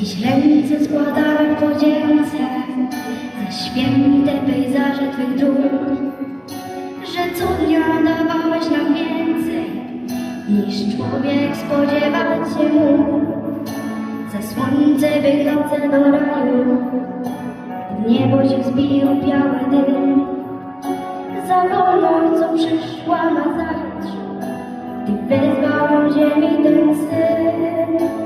Dziś ręce składamy w podzięce za święte pejzaże Twych dróg, że co dnia dawałeś nam więcej niż człowiek spodziewać się mógł. Za słońce wychodzę do raju, w niebo się zbił biały dym. Za wolność, co przyszła na zajutrz, Ty wezwał ziemi ten syn.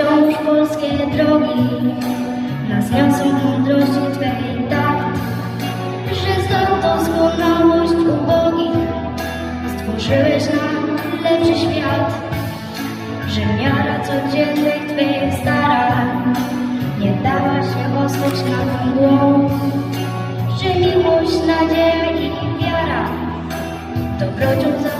wciąż polskie drogi nas niosą mądrości Twej tak, że za doskonałość ubogich stworzyłeś nam lepszy świat, że miara codziennych Twych starań nie dała się osłać nad mgłą, że miłość, nadzieja i wiara dobrocią zło.